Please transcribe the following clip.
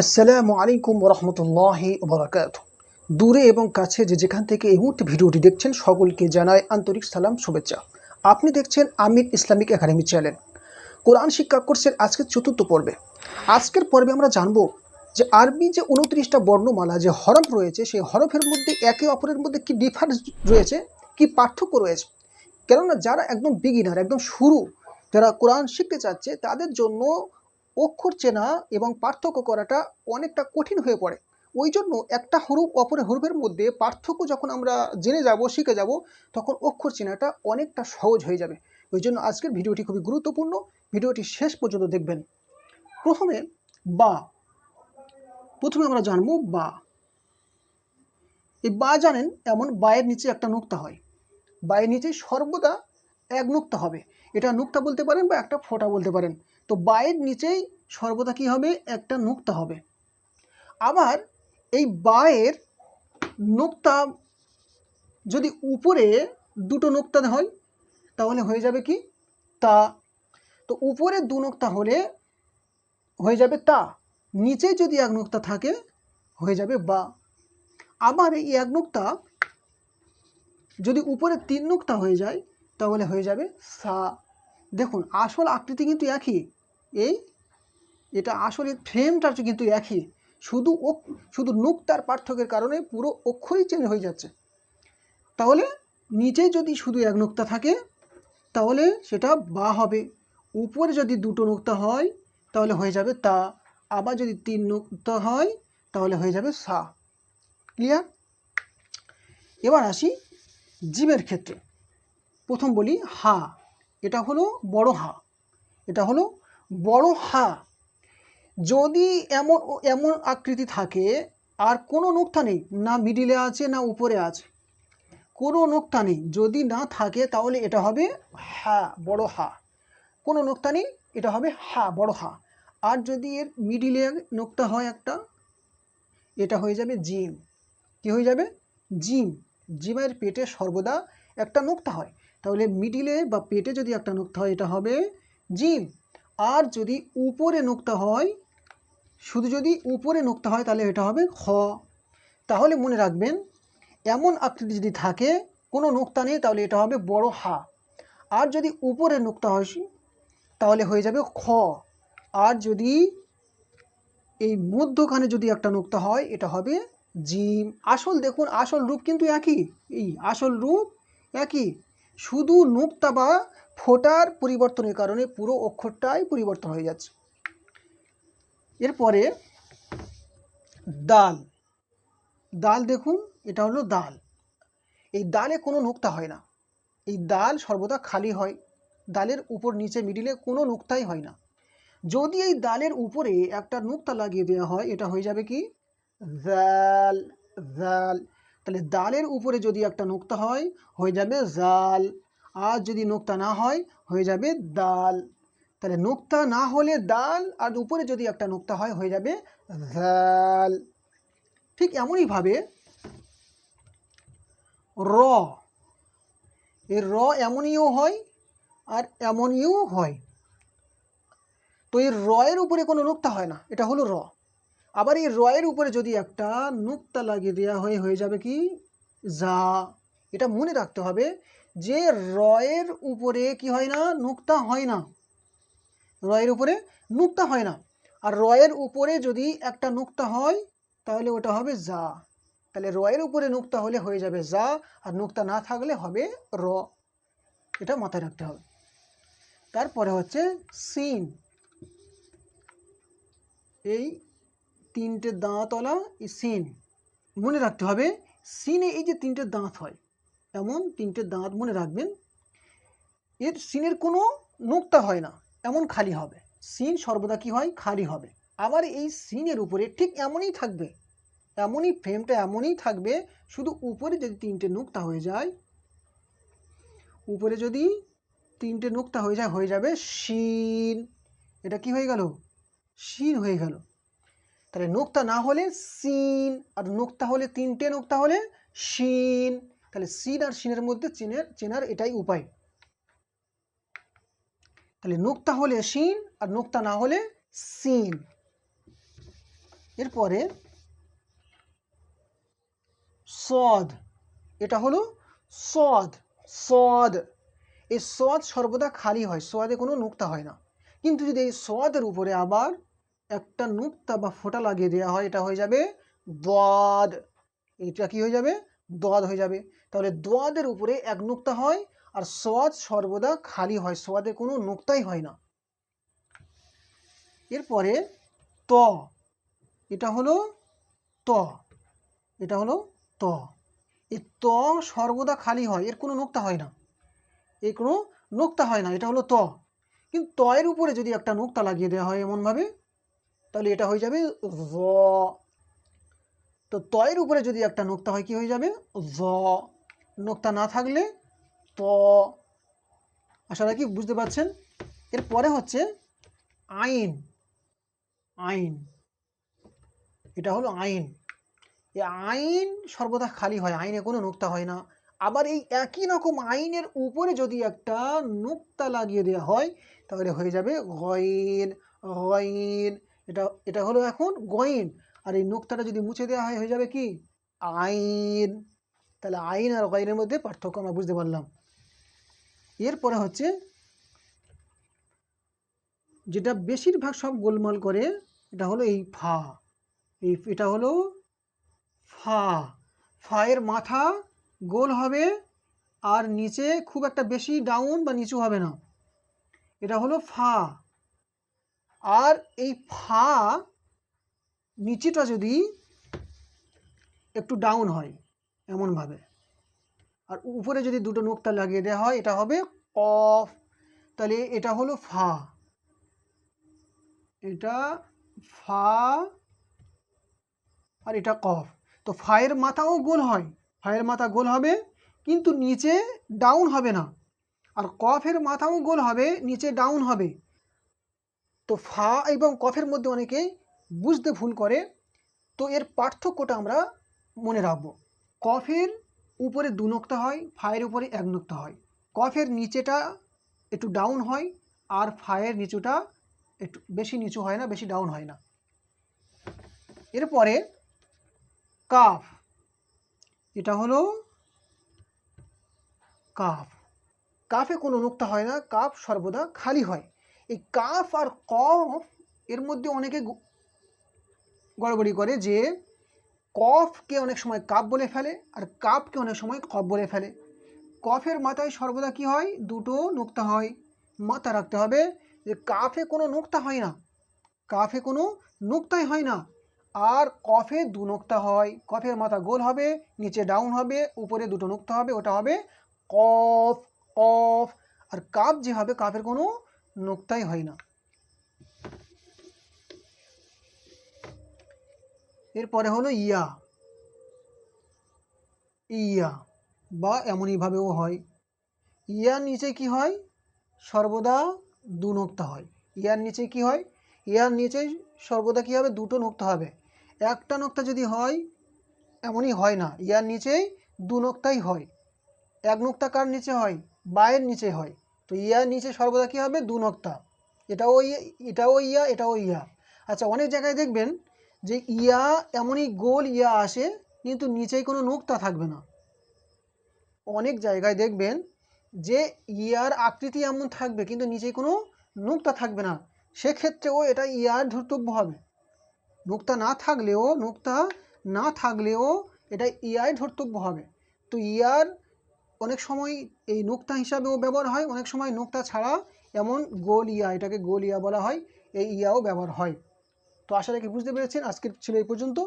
আসসালামু আলাইকুম রহমতুল্লাহি বরাকাত দূরে এবং কাছে যে যেখান থেকে এই মুহূর্তে ভিডিওটি দেখছেন, সকলকে জানায় আন্তরিক সালাম, শুভেচ্ছা। আপনি দেখছেন Amir Islamic academy channel. Quran শিক্ষা কোর্সের আজকের চতুর্থ পর্বে। আজকের পর্বে আমরা জানব যে আরবি যে উনত্রিশটা বর্ণমালা যে হরফ রয়েছে, সেই হরফের মধ্যে একে অপরের মধ্যে কি ডিফারেন্স রয়েছে, কি পার্থক্য রয়েছে? কেননা যারা একদম বিগিনার একদম শুরু, যারা কোরআন শিখতে চাচ্ছে, তাদের জন্য অক্ষর চেনা এবং পার্থক্য করাটা অনেকটা কঠিন হয়ে পড়ে। ওই জন্য একটা হরুপ অপরের হরুপের মধ্যে পার্থক্য যখন আমরা জেনে যাব, শিখে যাব, তখন অক্ষর চেনাটা অনেকটা সহজ হয়ে যাবে। ওই জন্য আজকের ভিডিওটি খুবই গুরুত্বপূর্ণ। ভিডিওটি শেষ পর্যন্ত দেখবেন। প্রথমে বা। প্রথমে আমরা জানব বা। এই বা জানেন এমন বায়ের নিচে একটা নুক্তা হয়। বায়ের নিচে সর্বদা এক নুক্তা হবে। এটা নুক্তা বলতে পারেন বা একটা ফোঁটা বলতে পারেন। তো বায়ের নিচেই সর্বদা কী হবে? একটা নুক্তা হবে। আবার এই বায়ের নুক্তা যদি উপরে দুটো নুক্তা হয়, তাহলে হয়ে যাবে কি? তা। তো উপরে দু নুক্তা হলে হয়ে যাবে তা। নিচে যদি এক নুক্তা থাকে, হয়ে যাবে বা। আবার এই এক নুক্তা যদি উপরে তিন নুক্তা হয়ে যায়, তাহলে হয়ে যাবে সা। দেখুন, আসল আকৃতি কিন্তু একই। এই এটা আসলে ফ্রেমটা কিন্তু একই। শুধু শুধু নুক্তার পার্থক্যের কারণে পুরো অক্ষরই চেঞ্জ হয়ে যাচ্ছে। তাহলে নিচে যদি শুধু এক নুক্তা থাকে, তাহলে সেটা বা হবে। উপরে যদি দুটো নুক্তা হয়, তাহলে হয়ে যাবে তা। আবার যদি তিন নুক্তা হয়, তাহলে হয়ে যাবে সা। ক্লিয়ার এবার আসি জীবের ক্ষেত্রে। প্রথম বলি হা। এটা হলো বড় হা। এটা হলো বড় হা যদি এমন এমন আকৃতি থাকে, আর কোনো নুক্তা নেই, না মিডিলে আছে, না উপরে আছে, কোনো নুক্তা নেই, যদি না থাকে, তাহলে এটা হবে হা বড় হা। কোনো নুক্তা নেই, এটা হবে হা বড় হা। আর যদি এর মিডিলে নুক্তা হয় একটা, এটা হয়ে যাবে জিম কি হয়ে যাবে? জিম জিমের পেটে সর্বদা একটা নুক্তা হয়। তাহলে মিডিলে বা পেটে যদি একটা নুক্তা হয়, এটা হবে জিম আর যদি উপরে নুক্তা হয়, শুধু যদি উপরে নুক্তা হয় তাহলে এটা হবে খ। তাহলে মনে রাখবেন, এমন আকৃতি যদি থাকে, কোনো নোক্তা নেই, তাহলে এটা হবে বড় হা। আর যদি উপরে নুক্তা হয়, তাহলে হয়ে যাবে খ। আর যদি এই মধ্যখানে যদি একটা নুক্তা হয়, এটা হবে জিম। আসল দেখুন, আসল রূপ কিন্তু একই। এই আসল রূপ একই। শুধু নুক্তা বা ফোটার পরিবর্তনের কারণে পুরো অক্ষরটাই পরিবর্তন হয়ে যাচ্ছে। এরপরে দাল। দাল দেখুন, এটা হলো দাল। এই দালে কোনো নুক্তা হয় না। এই দাল সর্বদা খালি হয়। দালের উপর নিচে মিডিলে কোনো নুক্তাই হয় না। যদি এই দালের উপরে একটা নুক্তা লাগিয়ে দেওয়া হয়, এটা হয়ে যাবে কি? জাল জাল। তাহলে দালের উপরে যদি একটা নুক্তা হয়, হয়ে যাবে জাল। আর যদি নুক্তা না হয়, হয়ে যাবে দাল। তাহলে নুক্তা না হলে দাল আর উপরে যদি একটা নুক্তা হয়, হয়ে যাবে জাল। ঠিক এমনইভাবে র। এর র এমনইও হয় আর এমনইও হয়। তো এই রয়ের উপরে কোনো নুক্তা হয় না, এটা হলো র। আবার এই রয়ের উপরে যদি একটা নুক্তা লাগিয়ে দেওয়া হয়ে হয়ে যাবে কি? যা এটা মনে রাখতে হবে যে রয়ের উপরে কি হয় না? নুক্তা হয় না। রয়ের উপরে নুক্তা হয় না। আর রয়ের উপরে যদি একটা নুক্তা হয়, তাহলে ওটা হবে যা তাহলে রয়ের উপরে নুক্তা হলে হয়ে যাবে যা আর নুক্তা না থাকলে হবে র। এটা মাথায় রাখতে হবে। তারপরে হচ্ছে সিন। এই তিনটে দাঁতওয়ালা সিন, মনে রাখতে হবে সিনে এই যে তিনটে দাঁত হয়, এমন তিনটে দাঁত মনে রাখবেন, এর সিনের কোনো নোক্তা হয় না, এমন খালি হবে, সিন সর্বদা কি হয়? খালি হবে, আবার এই সিনের উপরে ঠিক এমনই থাকবে, এমনই ফ্রেমটা এমনই থাকবে, শুধু উপরে যদি তিনটে নোক্তা হয়ে যায়, উপরে যদি তিনটে নোক্তা হয়ে যায়, হয়ে যাবে শিন, এটা কি হয়ে গেল? শিন হয়ে গেল তাহলে নোক্তা না হলে সিন, আর নোক্তা হলে তিনটে, নোক্তা হলে শিন। তাহলে সিন আর সিনের মধ্যে চিনের, চেনার এটাই উপায়। তাহলে নোক্তা হলে শিন আর নোক্তা না হলে সিন। এরপরে সদ, এটা হলো সদ সদ। এই সদ সর্বদা খালি হয়, সদে কোনো নুক্তা হয় না। কিন্তু যদি এই সদের উপরে আবার একটা নুক্তা বা ফোঁটা লাগিয়ে দেওয়া হয়, এটা হয়ে যাবে দোয়াদ। এটা কি হয়ে যাবে? দোয়াদ হয়ে যাবে। তাহলে দোয়াদের উপরে এক নুক্তা হয় আর সদ সর্বদা খালি হয় সোয়াদে কোনো নুক্তাই হয় না। এরপরে ত, এটা হলো ত, এটা হলো ত। এই ত সর্বদা খালি হয়, এর কোনো নোক্তা হয় না। এর কোনো নোক্তা হয় না, এটা হলো ত। কিন্তু তয়ের উপরে যদি একটা নোক্তা লাগিয়ে দেওয়া হয় এমনভাবে তাহলে এটা হয়ে যাবে জ তো তয়ের উপরে যদি একটা নোক্তা হয়, কি হয়ে যাবে? জ নোক্তা না থাকলে ত। আশা রাখি বুঝতে পারছেন? এরপরে হচ্ছে আইন। আইন। এটা হলো আইন। এই আইন সর্বদা খালি হয়, আইনে কোনো নোক্তা হয় না। আবার এই একই রকম আইনের উপরে যদি একটা নোক্তা লাগিয়ে দেওয়া হয়, তাহলে হয়ে যাবে গইন। গইন। এটা এটা হলো এখন গইন। আর এই নুক্তাটা যদি মুছে দেওয়া হয়, হয়ে যাবে কি? আইন। তাহলে আইন আর গইনের মধ্যে পার্থক্য আমরা বুঝতে পারলাম। এরপরে হচ্ছে, যেটা বেশিরভাগ সব গোলমাল করে, এটা হলো এই ফা। এই, এটা হলো ফা। ফায়ের মাথা গোল হবে, আর নিচে খুব একটা বেশি ডাউন বা নিচু হবে না। এটা হলো ফা। আর এই ফা নিচেটা যদি একটু ডাউন হয়, এমনভাবে। আর উপরে যদি দুটো নোক্তা লাগিয়ে দেওয়া হয়, এটা হবে কফ। তাহলে এটা হলো ফা। এটা ফা আর এটা কফ। তো ফায়ের মাথাও গোল হয়। ফায়ের মাথা গোল হবে, কিন্তু নিচে ডাউন হবে না। আর কফের মাথাও গোল হবে, নিচে ডাউন হবে। তো ফা এবং কফের মধ্যে অনেকেই বুঝতে ভুল করে। তো এর পার্থক্যটা আমরা মনে রাখব। কফের উপরে দু নোক্তা হয় ফায়ের উপরে এক নোক্তা হয়। কফের নিচেটা একটু ডাউন হয় আর ফায়ের নিচুটা একটু বেশি নিচু হয় না, বেশি ডাউন হয় না। এরপরে কাফ। এটা হলো কাফ। কাফে কোনো নুক্তা হয় না, কাফ সর্বদা খালি হয়। এই কাফ আর কফ এর মধ্যে অনেকে গড়বড়ি করে যে কফকে অনেক সময় কাপ বলে ফেলে আর কাপকে অনেক সময় কফ বলে ফেলে। কফের মাথায় সর্বদা কি হয়? দুটো নুক্তা হয়। মাথা রাখতে হবে যে কাফে কোনো নুক্তা হয় না। কাফে কোনো নুক্তাই হয় না। আর কফে দু নোক্তা হয়। কফের মাথা গোল হবে, নিচে ডাউন হবে, উপরে দুটো নোক্তা হবে, ওটা হবে কফ কফ। আর কাপ যে হবে কাফের কোনো নোক্তাই হয় না। এরপরে হলো ইয়া। ইয়া বা এমনইভাবেও হয়। ইয়ার নিচে কি হয়? সর্বদা দু নোক্তা হয়। ইয়ার নিচে কি হয়? ইয়ার নিচে সর্বদা কি হবে? দুটো নোক্তা হবে। একটা নোক্তা যদি হয়, এমনই হয় না। ইয়ার নিচেই দু নোক্তাই হয়। এক নোক্তা কার নিচে হয়? বায়ের নিচে হয়। তো ইয়ার নিচে সর্বদা কি হবে? দু নোক্তা। এটাও ইয়া এটাও ইয়া এটাও ইয়া। আচ্ছা অনেক জায়গায় দেখবেন যে ইয়া এমনই গোল ইয়া আসে, কিন্তু নিচেই কোনো নোক্তা থাকবে না। অনেক জায়গায় দেখবেন যে ইয়ার আকৃতি এমন থাকবে, কিন্তু নিচে কোনো নোক্তা থাকবে না। সেক্ষেত্রেও এটা ইয়ার ধর্তব্য হবে। নোক্তা না থাকলেও, নোক্তা না থাকলেও এটা ইয়ায় ধর্তব্য হবে। তো ইয়ার অনেক সময় এই নোক্তা হিসাবেও ব্যবহার হয়, অনেক সময় নুক্তা ছাড়া এমন গোল ইয়া এটাকে গোল ইয়া বলা হয়, এই ইয়াও ব্যবহার হয়। তো আশা রাখি বুঝতে পেরেছেন, আজকের ছিল এই পর্যন্ত।